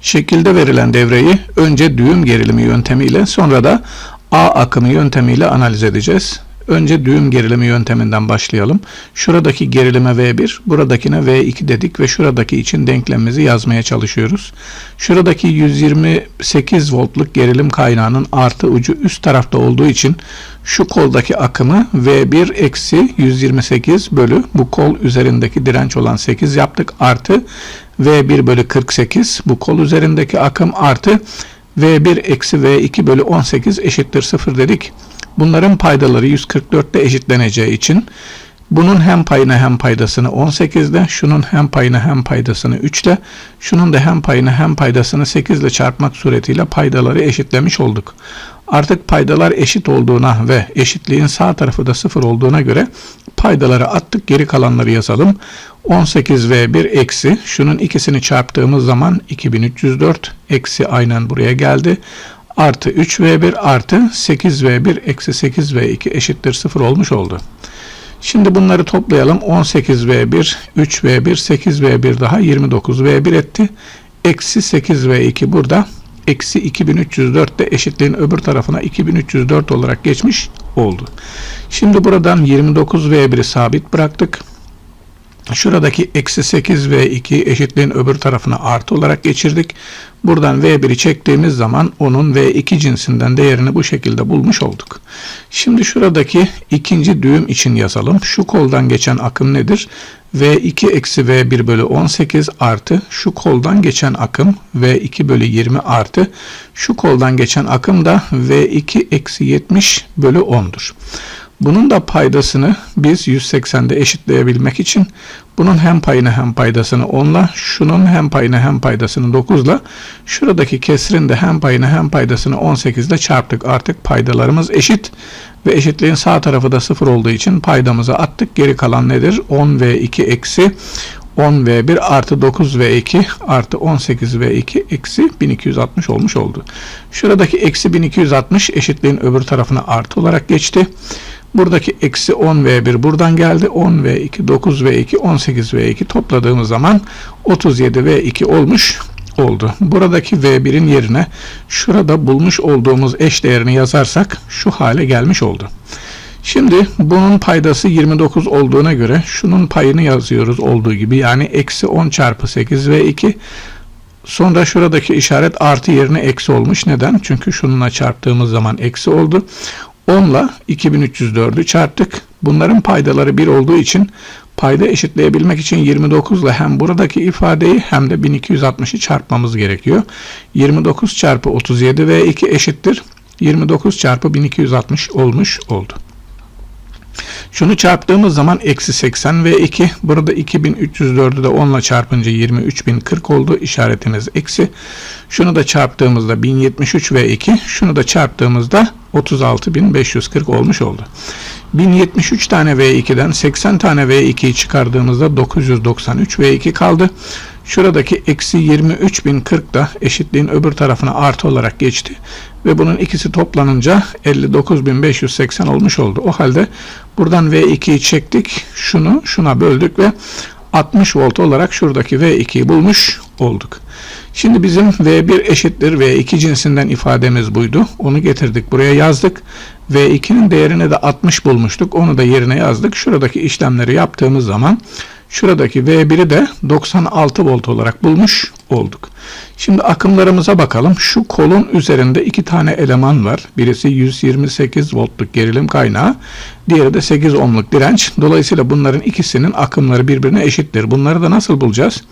Şekilde verilen devreyi önce düğüm gerilimi yöntemiyle sonra da A akımı yöntemiyle analiz edeceğiz. Önce düğüm gerilimi yönteminden başlayalım. Şuradaki gerilime V1, buradakine V2 dedik ve şuradaki için denklemimizi yazmaya çalışıyoruz. Şuradaki 128 voltluk gerilim kaynağının artı ucu üst tarafta olduğu için şu koldaki akımı V1 eksi 128 bölü bu kol üzerindeki direnç olan 8 yaptık artı V1 bölü 48 bu kol üzerindeki akım artı V1 eksi V2 bölü 18 eşittir 0 dedik. Bunların paydaları 144'te eşitleneceği için bunun hem payını hem paydasını 18'de, şunun hem payını hem paydasını 3'te, şunun da hem payını hem paydasını 8 ile çarpmak suretiyle paydaları eşitlemiş olduk. Artık paydalar eşit olduğuna ve eşitliğin sağ tarafı da 0 olduğuna göre paydaları attık geri kalanları yazalım. 18 ve 1 eksi şunun ikisini çarptığımız zaman 2304 eksi aynen buraya geldi artı 3v1 artı 8v1 eksi 8v2 eşittir 0 olmuş oldu. Şimdi bunları toplayalım. 18v1, 3v1, 8v1 daha 29v1 etti. Eksi 8v2 burada. Eksi 2304 de eşitliğin öbür tarafına 2304 olarak geçmiş oldu. Şimdi buradan 29v1'i sabit bıraktık. Şuradaki eksi 8 ve 2 eşitliğin öbür tarafına artı olarak geçirdik. Buradan V1'i çektiğimiz zaman onun V2 cinsinden değerini bu şekilde bulmuş olduk. Şimdi şuradaki ikinci düğüm için yazalım. Şu koldan geçen akım nedir? V2 eksi V1 bölü 18 artı şu koldan geçen akım V2 bölü 20 artı şu koldan geçen akım da V2 eksi 70 bölü 10'dur. Bunun da paydasını biz 180'de eşitleyebilmek için bunun hem payını hem paydasını 10'la, şunun hem payını hem paydasını 9'la, şuradaki kesrin de hem payını hem paydasını 18 ile çarptık. Artık paydalarımız eşit ve eşitliğin sağ tarafı da 0 olduğu için paydamızı attık. Geri kalan nedir? 10 ve 2 eksi 10V1 artı 9V2 artı 18V2 eksi 1260 olmuş oldu. Şuradaki eksi 1260 eşitliğin öbür tarafına artı olarak geçti. Buradaki eksi 10V1 buradan geldi. 10V2, 9V2, 18V2 topladığımız zaman 37V2 olmuş oldu. Buradaki V1'in yerine şurada bulmuş olduğumuz eş değerini yazarsak şu hale gelmiş oldu. Şimdi bunun paydası 29 olduğuna göre şunun payını yazıyoruz olduğu gibi yani eksi 10 çarpı 8 ve 2 sonra şuradaki işaret artı yerine eksi olmuş. Neden? Çünkü şununla çarptığımız zaman eksi oldu. 10 ile 2304'ü çarptık. Bunların paydaları 1 olduğu için payda eşitleyebilmek için 29 ile hem buradaki ifadeyi hem de 1260'ı çarpmamız gerekiyor. 29 çarpı 37 ve 2 eşittir. 29 çarpı 1260 olmuş oldu. Şunu çarptığımız zaman eksi 80 ve 2. Burada 2304'ü de 10 ile çarpınca 23040 oldu. İşaretimiz eksi. Şunu da çarptığımızda 1073 ve 2. Şunu da çarptığımızda 36540 olmuş oldu. 1073 tane V2'den 80 tane V2'yi çıkardığımızda 993 V2 kaldı. Şuradaki eksi 23.040 da eşitliğin öbür tarafına artı olarak geçti. Ve bunun ikisi toplanınca 59.580 olmuş oldu. O halde buradan V2'yi çektik. Şunu şuna böldük ve 60 volt olarak şuradaki V2'yi bulmuş olduk. Şimdi bizim V1 eşittir V2 cinsinden ifademiz buydu. Onu getirdik buraya yazdık. V2'nin değerini de 60 bulmuştuk. Onu da yerine yazdık. Şuradaki işlemleri yaptığımız zaman şuradaki V1'i de 96 volt olarak bulmuş olduk. Şimdi akımlarımıza bakalım. Şu kolun üzerinde iki tane eleman var. Birisi 128 voltluk gerilim kaynağı. Diğeri de 8 ohmluk direnç. Dolayısıyla bunların ikisinin akımları birbirine eşittir. Bunları da nasıl bulacağız?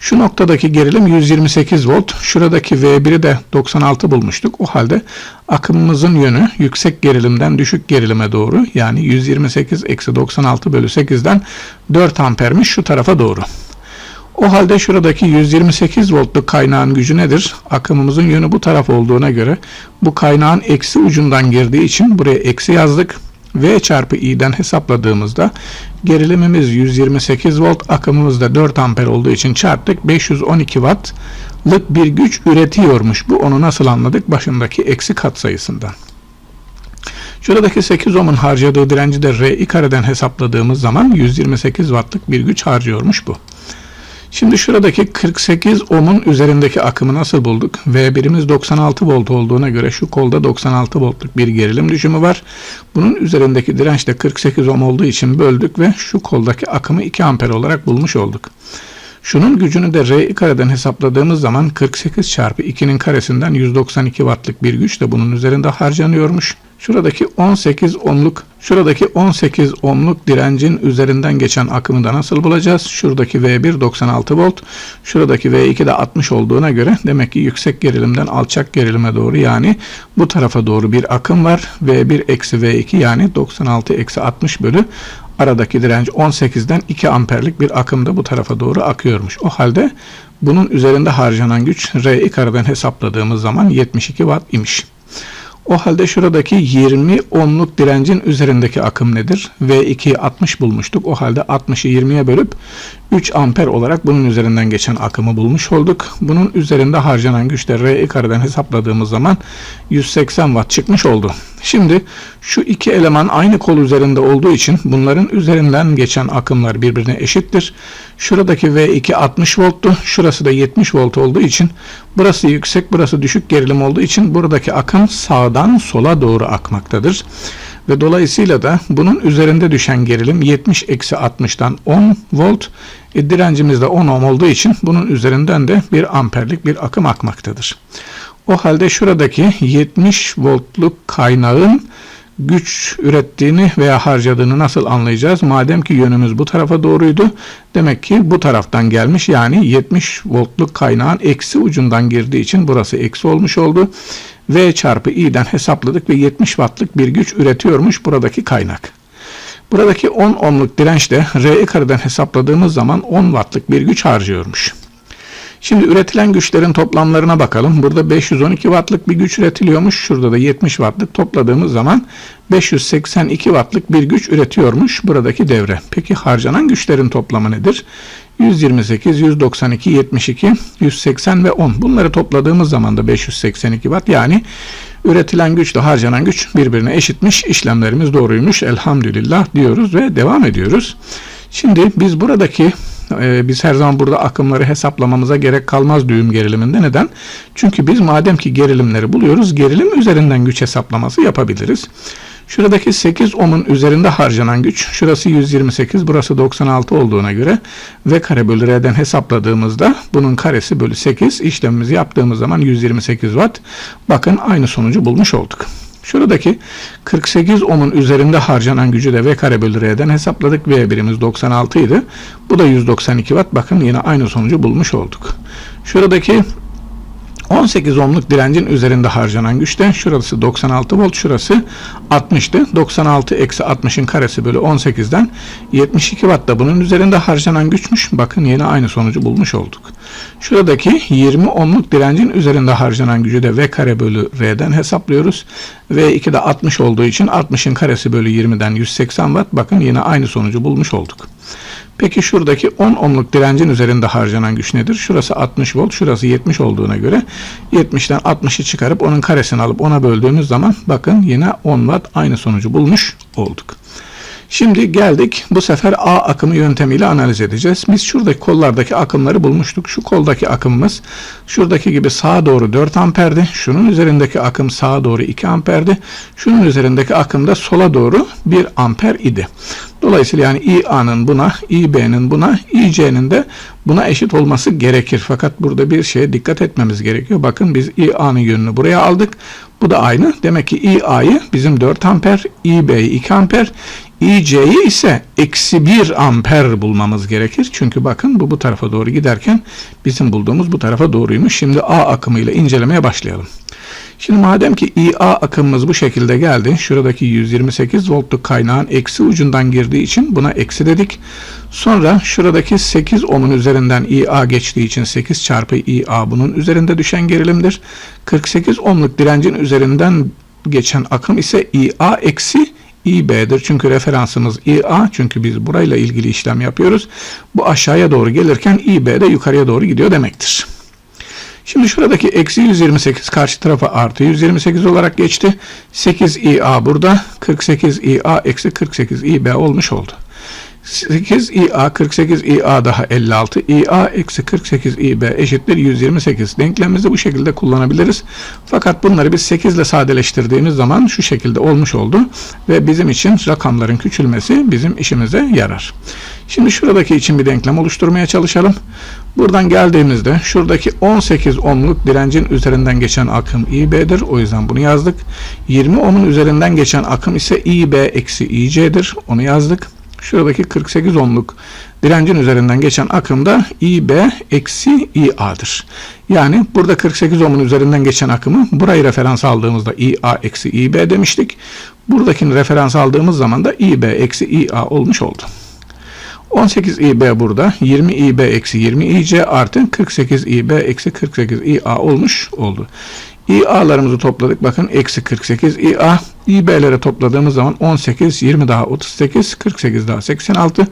Şu noktadaki gerilim 128 volt. Şuradaki V1'i de 96 bulmuştuk. O halde akımımızın yönü yüksek gerilimden düşük gerilime doğru. Yani 128 eksi 96 bölü 8'den 4 ampermiş şu tarafa doğru. O halde şuradaki 128 voltluk kaynağın gücü nedir? Akımımızın yönü bu taraf olduğuna göre bu kaynağın eksi ucundan girdiği için buraya eksi yazdık. V çarpı i'den hesapladığımızda gerilimimiz 128 volt, akımımız da 4 amper olduğu için çarptık. 512 wattlık bir güç üretiyormuş. Bu onu nasıl anladık? Başındaki eksi katsayısından. Şuradaki 8 ohm'un harcadığı direnci de R'i kareden hesapladığımız zaman 128 wattlık bir güç harcıyormuş bu. Şimdi şuradaki 48 ohmun üzerindeki akımı nasıl bulduk? V1'imiz 96 volt olduğuna göre şu kolda 96 voltluk bir gerilim düşümü var. Bunun üzerindeki direnç de 48 ohm olduğu için böldük ve şu koldaki akımı 2 amper olarak bulmuş olduk. Şunun gücünü de R kareden hesapladığımız zaman 48 çarpı 2'nin karesinden 192 wattlık bir güç de bunun üzerinde harcanıyormuş. Şuradaki 18 ohmluk, şuradaki 18 ohmluk direncin üzerinden geçen akımı da nasıl bulacağız? Şuradaki V1 96 volt, şuradaki V2 de 60 olduğuna göre demek ki yüksek gerilimden alçak gerilime doğru yani bu tarafa doğru bir akım var. V1 eksi V2 yani 96 eksi 60 bölü aradaki direnç 18'den 2 amperlik bir akım da bu tarafa doğru akıyormuş. O halde bunun üzerinde harcanan güç R kareden hesapladığımız zaman 72 watt imiş. O halde şuradaki 20 ohmluk direncin üzerindeki akım nedir? V2'yi 60 bulmuştuk. O halde 60'ı 20'ye bölüp 3 amper olarak bunun üzerinden geçen akımı bulmuş olduk. Bunun üzerinde harcanan güç de R kareden hesapladığımız zaman 180 watt çıkmış oldu. Şimdi şu iki eleman aynı kol üzerinde olduğu için bunların üzerinden geçen akımlar birbirine eşittir. Şuradaki V2 60 volttu. Şurası da 70 volt olduğu için burası yüksek burası düşük gerilim olduğu için buradaki akım sağdan sola doğru akmaktadır. Ve dolayısıyla da bunun üzerinde düşen gerilim 70 eksi 60'dan 10 volt. E, direncimiz de 10 ohm olduğu için bunun üzerinden de bir amperlik bir akım akmaktadır. O halde şuradaki 70 voltluk kaynağın güç ürettiğini veya harcadığını nasıl anlayacağız? Madem ki yönümüz bu tarafa doğruydu. Demek ki bu taraftan gelmiş. Yani 70 voltluk kaynağın eksi ucundan girdiği için burası eksi olmuş oldu. V çarpı i'den hesapladık ve 70 wattlık bir güç üretiyormuş buradaki kaynak. Buradaki 10 ohmluk direnç de R kareden hesapladığımız zaman 10 wattlık bir güç harcıyormuş. Şimdi üretilen güçlerin toplamlarına bakalım. Burada 512 wattlık bir güç üretiliyormuş. Şurada da 70 wattlık topladığımız zaman 582 wattlık bir güç üretiyormuş buradaki devre. Peki harcanan güçlerin toplamı nedir? 128, 192, 72, 180 ve 10. Bunları topladığımız zaman da 582 watt yani üretilen güçle harcanan güç birbirine eşitmiş. İşlemlerimiz doğruymuş. Elhamdülillah diyoruz ve devam ediyoruz. Şimdi biz buradaki e, biz her zaman burada akımları hesaplamamıza gerek kalmaz düğüm geriliminde. Neden? Çünkü biz madem ki gerilimleri buluyoruz, gerilim üzerinden güç hesaplaması yapabiliriz. Şuradaki 8 ohmun üzerinde harcanan güç, şurası 128, burası 96 olduğuna göre V kare bölü R'den hesapladığımızda bunun karesi bölü 8 işlemimizi yaptığımız zaman 128 watt. Bakın aynı sonucu bulmuş olduk. Şuradaki 48 ohmun üzerinde harcanan gücü de V kare bölü R'den hesapladık. V birimiz 96 idi. Bu da 192 watt. Bakın yine aynı sonucu bulmuş olduk. Şuradaki 18 ohmluk direncin üzerinde harcanan güçten şurası 96 volt şurası 60'tı. 96 eksi 60'ın karesi bölü 18'den 72 watt da bunun üzerinde harcanan güçmüş. Bakın yine aynı sonucu bulmuş olduk. Şuradaki 20 ohmluk direncin üzerinde harcanan gücü de V kare bölü R'den hesaplıyoruz. V2 de 60 olduğu için 60'ın karesi bölü 20'den 180 watt. Bakın yine aynı sonucu bulmuş olduk. Peki şuradaki 10 ohmluk direncin üzerinde harcanan güç nedir? Şurası 60 volt, şurası 70 olduğuna göre 70'ten 60'ı çıkarıp onun karesini alıp ona böldüğümüz zaman bakın yine 10 watt aynı sonucu bulmuş olduk. Şimdi geldik bu sefer A akımı yöntemiyle analiz edeceğiz. Biz şuradaki kollardaki akımları bulmuştuk. Şu koldaki akımımız şuradaki gibi sağa doğru 4 amperdi. Şunun üzerindeki akım sağa doğru 2 amperdi. Şunun üzerindeki akım da sola doğru 1 amper idi. Dolayısıyla yani İA'nın buna, İB'nin buna, İC'nin de buna eşit olması gerekir. Fakat burada bir şeye dikkat etmemiz gerekiyor. Bakın biz İA'nın yönünü buraya aldık. Bu da aynı. Demek ki İA'yı bizim 4 amper, İB'yi 2 amper, İC'yi ise eksi 1 amper bulmamız gerekir. Çünkü bakın bu bu tarafa doğru giderken bizim bulduğumuz bu tarafa doğruymuş. Şimdi A akımıyla incelemeye başlayalım. Şimdi madem ki IA akımımız bu şekilde geldi. Şuradaki 128 voltluk kaynağın eksi ucundan girdiği için buna eksi dedik. Sonra şuradaki 8 ohmun üzerinden IA geçtiği için 8 çarpı IA bunun üzerinde düşen gerilimdir. 48 ohmluk direncin üzerinden geçen akım ise IA eksi İB'dir. Çünkü referansımız İA. Çünkü biz burayla ilgili işlem yapıyoruz. Bu aşağıya doğru gelirken İB de yukarıya doğru gidiyor demektir. Şimdi şuradaki eksi 128 karşı tarafa artı 128 olarak geçti. 8 IA burada. 48 IA eksi 48 IB olmuş oldu. 8 IA 48 IA daha 56 IA eksi 48 IB eşittir 128 denklemimizi bu şekilde kullanabiliriz. Fakat bunları biz 8 ile sadeleştirdiğimiz zaman şu şekilde olmuş oldu ve bizim için rakamların küçülmesi bizim işimize yarar. Şimdi şuradaki için bir denklem oluşturmaya çalışalım. Buradan geldiğimizde şuradaki 18 ohmluk direncin üzerinden geçen akım IB'dir. O yüzden bunu yazdık. 20 ohmun üzerinden geçen akım ise IB eksi IC'dir. Onu yazdık. Şuradaki 48 ohmluk direncin üzerinden geçen akım da IB eksi IA'dır. Yani burada 48 ohmun üzerinden geçen akımı burayı referans aldığımızda IA eksi IB demiştik. Buradakini referans aldığımız zaman da IB eksi IA olmuş oldu. 18 IB burada 20 IB eksi 20 IC artı 48 IB eksi 48 IA olmuş oldu. İA'larımızı topladık. Bakın eksi 48 İA. İB'leri topladığımız zaman 18, 20 daha 38, 48 daha 86.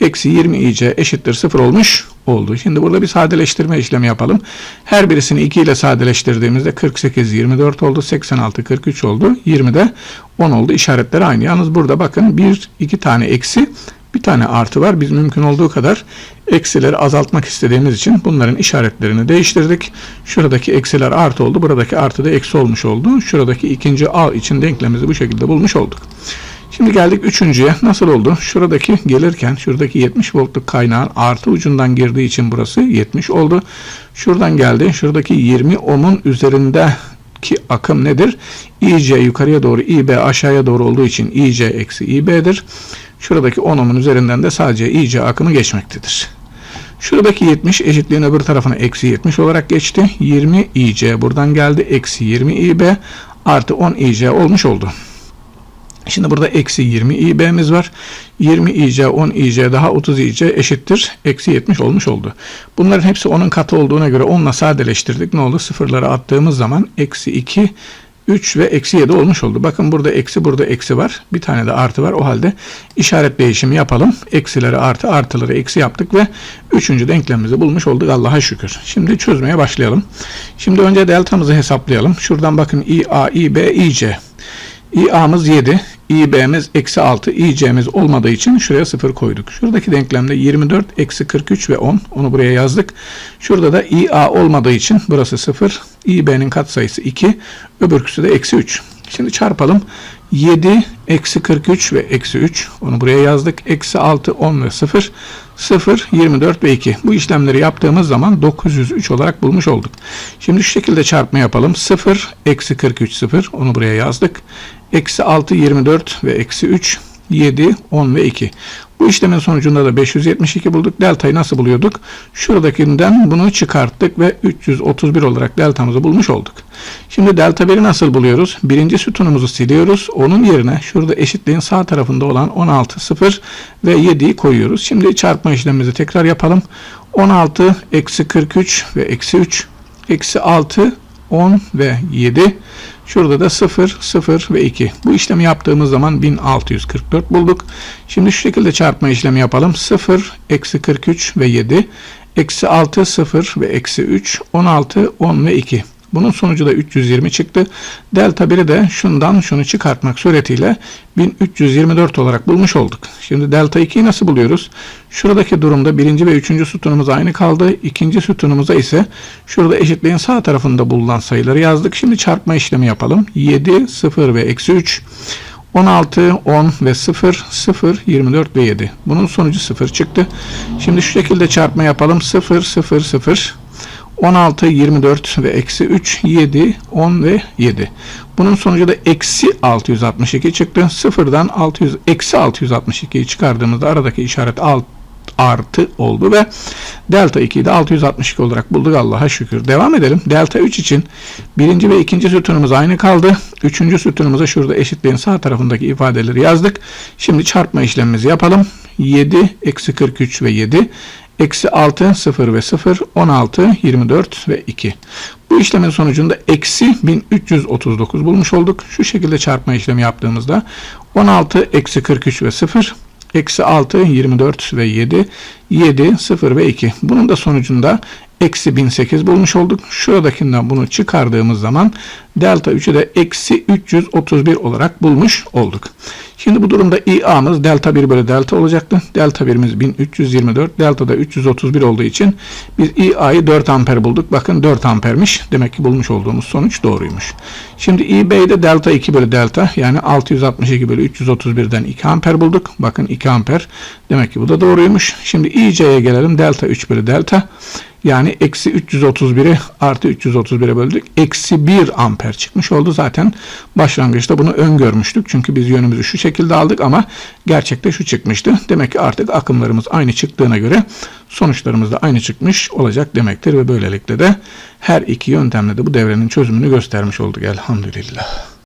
Eksi 20 IC eşittir 0 olmuş oldu. Şimdi burada bir sadeleştirme işlemi yapalım. Her birisini 2 ile sadeleştirdiğimizde 48, 24 oldu. 86, 43 oldu. 20 de 10 oldu. İşaretleri aynı. Yalnız burada bakın bir iki tane eksi bir tane artı var. Biz mümkün olduğu kadar eksileri azaltmak istediğimiz için bunların işaretlerini değiştirdik. Şuradaki eksiler artı oldu. Buradaki artı da eksi olmuş oldu. Şuradaki ikinci A için denklemimizi bu şekilde bulmuş olduk. Şimdi geldik üçüncüye. Nasıl oldu? Şuradaki gelirken şuradaki 70 voltluk kaynağın artı ucundan girdiği için burası 70 oldu. Şuradan geldi. Şuradaki 20 ohmun üzerindeki akım nedir? IC yukarıya doğru, IB aşağıya doğru olduğu için IC eksi IB'dir. Şuradaki 10 ohmun üzerinden de sadece IC akımı geçmektedir. Şuradaki 70 eşitliğin öbür tarafına eksi 70 olarak geçti. 20 IC buradan geldi. Eksi 20 IB artı 10 IC olmuş oldu. Şimdi burada eksi 20 IB'miz var. 20 IC, 10 IC daha 30 IC eşittir. Eksi 70 olmuş oldu. Bunların hepsi 10'un katı olduğuna göre 10'la sadeleştirdik. Ne oldu? Sıfırları attığımız zaman eksi 2 3 ve eksi 7 olmuş oldu. Bakın burada eksi burada eksi var. Bir tane de artı var. O halde işaret değişimi yapalım. Eksileri artı artıları eksi yaptık ve üçüncü denklemimizi bulmuş olduk Allah'a şükür. Şimdi çözmeye başlayalım. Şimdi önce deltamızı hesaplayalım. Şuradan bakın IA, IB, IC. İA'mız 7, İB'miz eksi 6, İC'miz olmadığı için şuraya 0 koyduk. Şuradaki denklemde 24, eksi 43 ve 10. Onu buraya yazdık. Şurada da İA olmadığı için burası 0. İB'nin katsayısı 2. Öbürküsü de eksi 3. Şimdi çarpalım. 7, eksi 43 ve eksi 3. Onu buraya yazdık. Eksi 6, 10 ve 0. 0, 24 ve 2. Bu işlemleri yaptığımız zaman 903 olarak bulmuş olduk. Şimdi şu şekilde çarpma yapalım. 0, eksi 43, 0. Onu buraya yazdık. Eksi 6, 24 ve eksi 3, 7, 10 ve 2. Bu işlemin sonucunda da 572 bulduk. Deltayı nasıl buluyorduk? Şuradakinden bunu çıkarttık ve 331 olarak deltamızı bulmuş olduk. Şimdi delta 1'i nasıl buluyoruz? Birinci sütunumuzu siliyoruz. Onun yerine şurada eşitliğin sağ tarafında olan 16, 0 ve 7'yi koyuyoruz. Şimdi çarpma işlemimizi tekrar yapalım. 16, eksi 43 ve eksi 3, eksi 6, 10 ve 7. Şurada da 0, 0 ve 2. Bu işlemi yaptığımız zaman 1644 bulduk. Şimdi şu şekilde çarpma işlemi yapalım. 0, eksi 43 ve 7. Eksi 6, 0 ve eksi 3, 16, 10 ve 2. Bunun sonucu da 320 çıktı. Delta 1'i de şundan şunu çıkartmak suretiyle 1324 olarak bulmuş olduk. Şimdi delta 2'yi nasıl buluyoruz? Şuradaki durumda birinci ve üçüncü sütunumuz aynı kaldı. İkinci sütunumuza ise şurada eşitliğin sağ tarafında bulunan sayıları yazdık. Şimdi çarpma işlemi yapalım. 7, 0 ve eksi 3. 16, 10 ve 0, 0, 24 ve 7. Bunun sonucu 0 çıktı. Şimdi şu şekilde çarpma yapalım. 0, 0, 0. 16, 24 ve eksi 3, 7, 10 ve 7. Bunun sonucu da eksi 662 çıktı. Sıfırdan 600, eksi 662'yi çıkardığımızda aradaki işaret alt, artı oldu ve delta 2'yi de 662 olarak bulduk Allah'a şükür. Devam edelim. Delta 3 için birinci ve ikinci sütunumuz aynı kaldı. Üçüncü sütunumuza şurada eşitliğin sağ tarafındaki ifadeleri yazdık. Şimdi çarpma işlemimizi yapalım. 7, eksi 43 ve 7 Eksi 6, 0 ve 0, 16, 24 ve 2. Bu işlemin sonucunda eksi 1339 bulmuş olduk. Şu şekilde çarpma işlemi yaptığımızda 16, eksi 43 ve 0, eksi 6, 24 ve 7, 7, 0 ve 2. Bunun da sonucunda eksi 1008 bulmuş olduk. Şuradakinden bunu çıkardığımız zaman delta 3'ü de eksi 331 olarak bulmuş olduk. Şimdi bu durumda IA'mız delta 1 bölü delta olacaktı. Delta 1'imiz 1324, delta da 331 olduğu için biz IA'yı 4 amper bulduk. Bakın 4 ampermiş. Demek ki bulmuş olduğumuz sonuç doğruymuş. Şimdi IB'yi de delta 2 bölü delta yani 662 bölü 331'den 2 amper bulduk. Bakın 2 amper. Demek ki bu da doğruymuş. Şimdi IC'ye gelelim. Delta 3 bölü delta. Yani eksi 331'i artı 331'e böldük. Eksi 1 amper çıkmış oldu. Zaten başlangıçta bunu öngörmüştük. Çünkü biz yönümüzü şu şekilde aldık ama gerçekte şu çıkmıştı. Demek ki artık akımlarımız aynı çıktığına göre sonuçlarımız da aynı çıkmış olacak demektir. Ve böylelikle de her iki yöntemle de bu devrenin çözümünü göstermiş olduk elhamdülillah.